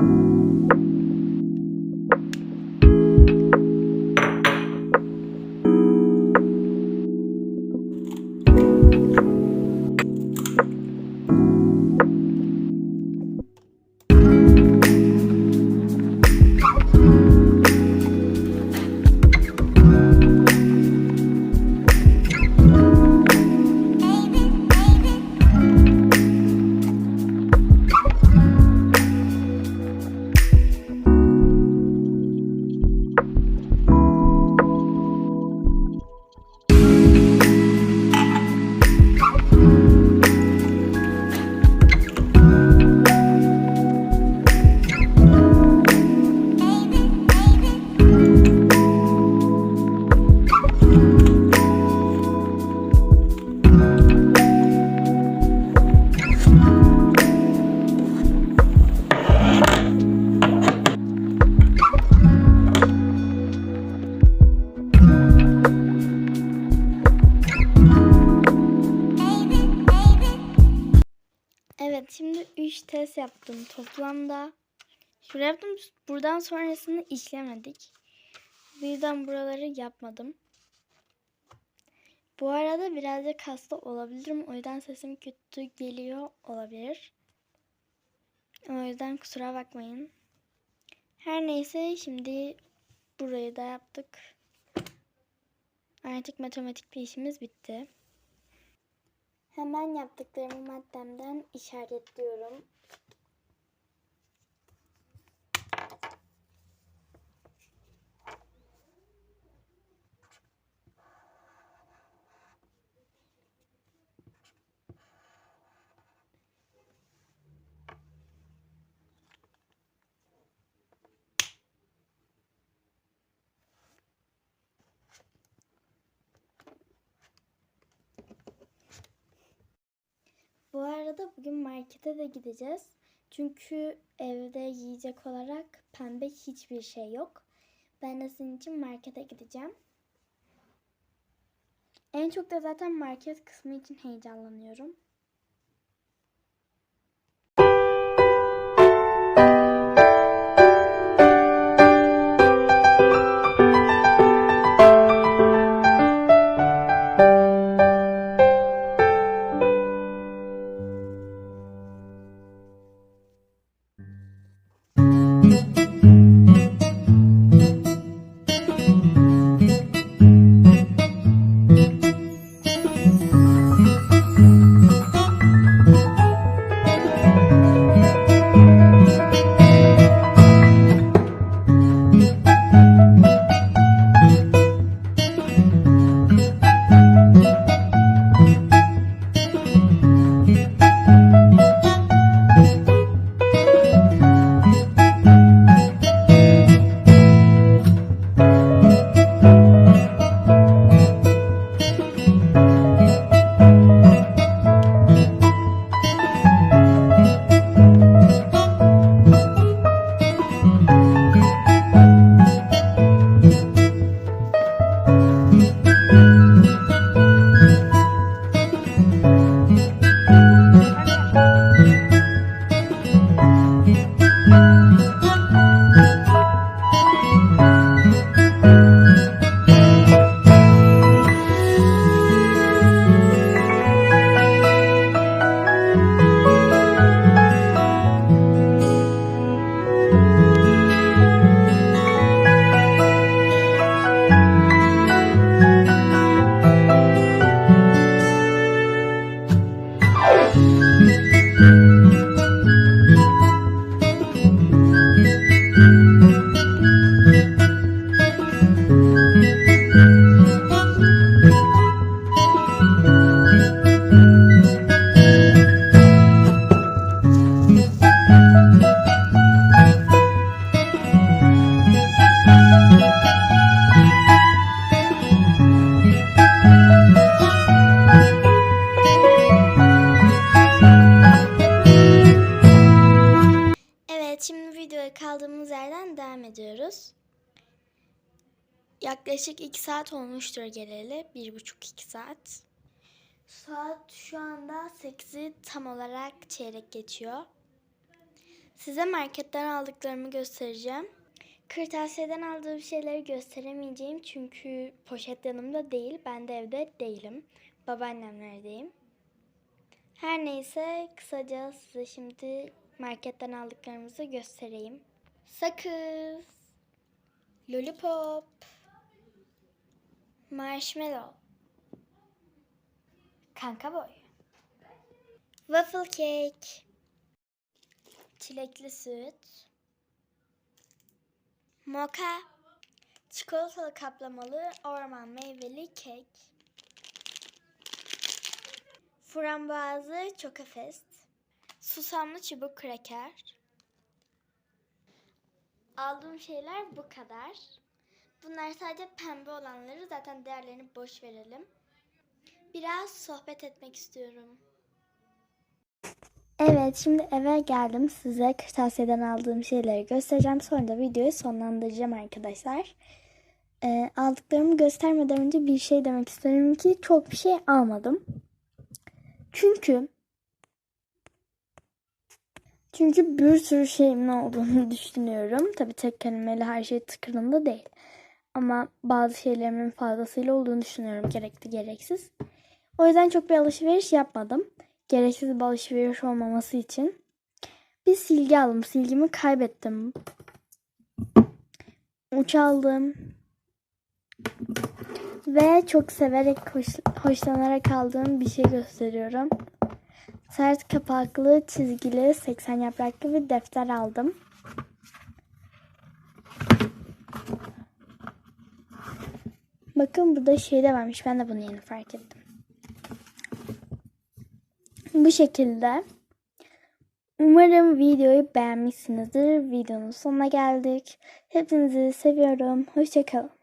Evet şimdi 3 test yaptım toplamda. Şuraya yaptım. Buradan sonrasını işlemedik. Bu yüzden buraları yapmadım. Bu arada birazcık hasta olabilirim. O yüzden sesim kötü geliyor olabilir. O yüzden kusura bakmayın. Her neyse şimdi burayı da yaptık. Artık matematik işimiz bitti. Hemen yaptıklarımı maddemden işaretliyorum. Bu arada bugün markete de gideceğiz. Çünkü evde yiyecek olarak pembe hiçbir şey yok. Ben de sizin için markete gideceğim. En çok da zaten market kısmı için heyecanlanıyorum. Yaklaşık 2 saat olmuştur geleli. 1,5-2 saat. Saat şu anda 8'i tam olarak çeyrek geçiyor. Size marketten aldıklarımı göstereceğim. Kırtasiyeden aldığım şeyleri gösteremeyeceğim çünkü poşet yanımda değil. Ben de evde değilim. Babaannemlerdeyim. Her neyse kısaca size şimdi marketten aldıklarımızı göstereyim. Sakız, lollipop, marshmallow, kanka boy, waffle cake, çilekli süt, moka, çikolatalı kaplamalı orman meyveli kek, frambuazlı çokofest, susamlı çubuk kraker. Aldığım şeyler bu kadar. Bunlar sadece pembe olanları zaten diğerlerini boş verelim. Biraz sohbet etmek istiyorum. Evet şimdi eve geldim. Size kırtasiyeden aldığım şeyleri göstereceğim. Sonra da videoyu sonlandıracağım arkadaşlar. Ee, aldıklarımı göstermeden önce bir şey demek istiyorum ki çok bir şey almadım. Çünkü çünkü bir sürü şeyimin olduğunu düşünüyorum. Tabii tek kelimeyle her şey tıkırında değil. Ama bazı şeylerimin fazlasıyla olduğunu düşünüyorum. Gerekli gereksiz. O yüzden çok bir alışveriş yapmadım. Gereksiz bir alışveriş olmaması için. Bir silgi aldım. Silgimi kaybettim. Uç aldım. Ve çok severek, hoş, hoşlanarak aldığım bir şey gösteriyorum. Sert kapaklı, çizgili, 80 yapraklı bir defter aldım. Bakın burada şey de varmış. Ben de bunu yeni fark ettim. Bu şekilde. Umarım videoyu beğenmişsinizdir. Videonun sonuna geldik. Hepinizi seviyorum. Hoşçakalın.